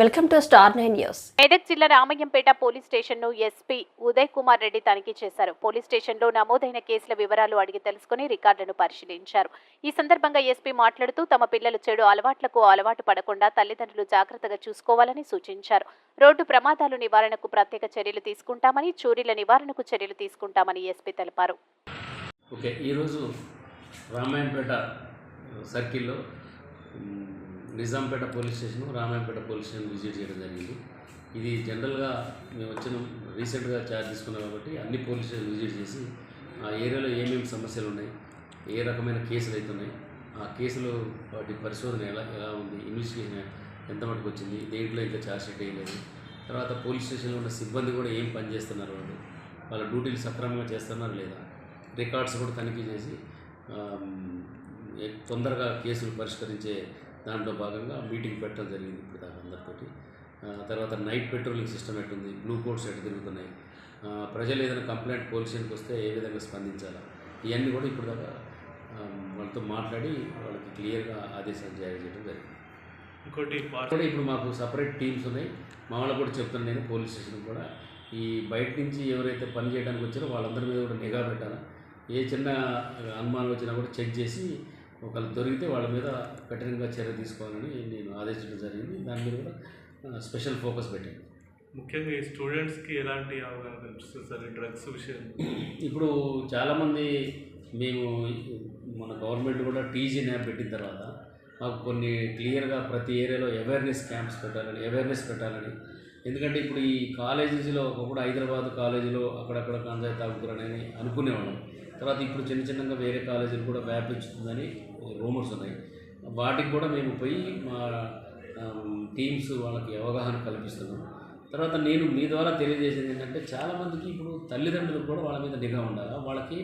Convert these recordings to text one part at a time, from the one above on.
Welcome to star nine news. Medak జిల్లా Ramayampet police స్టేషన్ను SP Uday Kumar Reddy తనిఖీ చేశారు. పోలీస్ స్టేషన్లో నమోదైన కేసుల వివరాలు అడిగి తెలుసుకుని రికార్డులను పరిశీలించారు. ఈ సందర్భంగా ఎస్పీ మాట్లాడుతూ తమ పిల్లలు చెడు అలవాట్లకు అలవాటు పడకుండా తల్లిదండ్రులు జాగ్రత్తగా చూసుకోవాలని సూచించారు. రోడ్డు ప్రమాదాలు నివారణకు ప్రత్యేక చర్యలు తీసుకుంటామని చూరీల నివారణకు చర్యలు తీసుకుంటామని ఎస్పీ తెలిపారు. ఓకే ఈరోజు రామాయంపేట సర్కిల్లో Nizampet police station Ramayampet police station visit చేయడం జరిగింది. ఇది జనరల్గా మేము వచ్చిన రీసెంట్గా చార్జ్ తీసుకున్నాం కాబట్టి అన్ని పోలీస్ స్టేషన్ విజిట్ చేసి ఆ ఏరియాలో ఏమేమి సమస్యలు ఉన్నాయి ఏ రకమైన కేసులు అవుతున్నాయి ఆ కేసులు వాటి పరిశోధన ఎలా ఎలా ఉంది ఇన్వెస్టిగేషన్ ఎంత మటుకు వచ్చింది దేంట్లో ఇంకా ఛార్జ్ షీట్ వేయలేదు తర్వాత పోలీస్ స్టేషన్లో ఉన్న సిబ్బంది కూడా ఏం పని చేస్తున్నారు వాళ్ళు వాళ్ళ డ్యూటీలు సక్రమంగా చేస్తున్నారు లేదా రికార్డ్స్ కూడా తనిఖీ చేసి తొందరగా కేసులు పరిష్కరించే దాంట్లో భాగంగా మీటింగ్ పెట్టడం జరిగింది ఇప్పుడు దాకా అందరితోటి. తర్వాత నైట్ పెట్రోలింగ్ సిస్టమ్ ఎట్టుంది బ్లూ కోడ్స్ ఎటు తిరుగుతున్నాయి ప్రజలు ఏదైనా కంప్లైంట్ పోలీస్ స్టేషన్కి వస్తే ఏ విధంగా స్పందించాలా? ఇవన్నీ కూడా ఇప్పుడు దాకా వాళ్ళతో మాట్లాడి వాళ్ళకి క్లియర్గా ఆదేశాలు జారీ చేయడం జరిగింది. ఇంకోటి కూడా ఇప్పుడు మాకు సపరేట్ టీమ్స్ ఉన్నాయి. మా వాళ్ళకు కూడా చెప్తాను నేను పోలీస్ స్టేషన్ కూడా. ఈ బయట నుంచి ఎవరైతే పని చేయడానికి వచ్చారో వాళ్ళందరి మీద కూడా నిఘా పెట్టాలి? ఏ చిన్న అనుమానం వచ్చినా కూడా చెక్ చేసి ఒకళ్ళు దొరికితే వాళ్ళ మీద కఠినంగా చర్య తీసుకోవాలని నేను ఆదేశించడం జరిగింది. దాని మీద కూడా స్పెషల్ ఫోకస్ పెట్టాను. ముఖ్యంగా ఈ స్టూడెంట్స్కి ఎలాంటి అవగాహన కల్పిస్తుంది సార్ ఈ డ్రగ్స్ విషయం? ఇప్పుడు చాలామంది మేము మన గవర్నమెంట్ కూడా టీజీ న్యాప్ పెట్టిన తర్వాత మాకు కొన్ని క్లియర్గా ప్రతి ఏరియాలో అవేర్నెస్ క్యాంప్స్ పెట్టాలని అవేర్నెస్ పెట్టాలని ఎందుకంటే ఇప్పుడు ఈ కాలేజెస్లో ఒకప్పుడు హైదరాబాద్ కాలేజీలో అక్కడక్కడ గంజాయి తాగుతారని అనుకునేవాళ్ళం. తర్వాత ఇప్పుడు చిన్న చిన్నగా వేరే కాలేజీలు కూడా వ్యాపించుతుందని రూమర్స్ ఉన్నాయి. వాటికి కూడా మేము పోయి మా టీమ్స్ వాళ్ళకి అవగాహన కల్పిస్తున్నాం. తర్వాత నేను మీ ద్వారా తెలియజేసేది ఏంటంటే చాలామందికి ఇప్పుడు తల్లిదండ్రులు కూడా వాళ్ళ మీద నిఘా ఉండాలి? వాళ్ళకి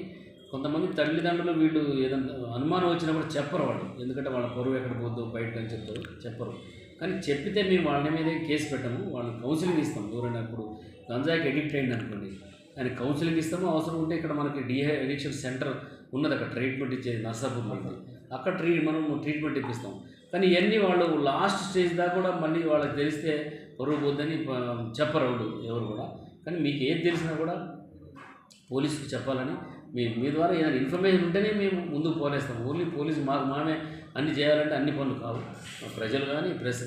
కొంతమంది తల్లిదండ్రులు వీళ్ళు ఏదైనా అనుమానం వచ్చినప్పుడు చెప్పరు వాళ్ళు. ఎందుకంటే వాళ్ళ పొరుగు ఎక్కడ పోద్దు బయటకు అని చెప్తారు చెప్పరు. కానీ చెప్పితే మేము వాళ్ళ మీద కేసు పెట్టము వాళ్ళని కౌన్సిలింగ్ ఇస్తాం. ఎవరైనా ఇప్పుడు గంజాయికి అడిక్ట్ అయింది అనుకోండి. ఆయన కౌన్సిలింగ్ ఇస్తాము అవసరం ఉంటే ఇక్కడ మనకి డిహై అడిక్షన్ సెంటర్ ఉన్నది అక్కడ ట్రీట్మెంట్ ఇచ్చేది నర్సాపూర్ ఉంది అక్కడ ట్రీ మనం ట్రీట్మెంట్ ఇప్పిస్తాం. కానీ ఇవన్నీ వాళ్ళు లాస్ట్ స్టేజ్ దాకా కూడా మళ్ళీ వాళ్ళకి తెలిస్తే పొరుగు పోద్దని చెప్పరు ఎవరు కూడా. కానీ మీకు ఏది తెలిసినా కూడా పోలీసుకి చెప్పాలని మీ మీ ద్వారా ఏదైనా ఇన్ఫర్మేషన్ ఉంటేనే మేము ముందుకు పోలేస్తాం. ఓన్లీ పోలీసు మాకు మామే అన్ని చేయాలంటే అన్ని పనులు కావు. ప్రజలు కానీ ప్రెస్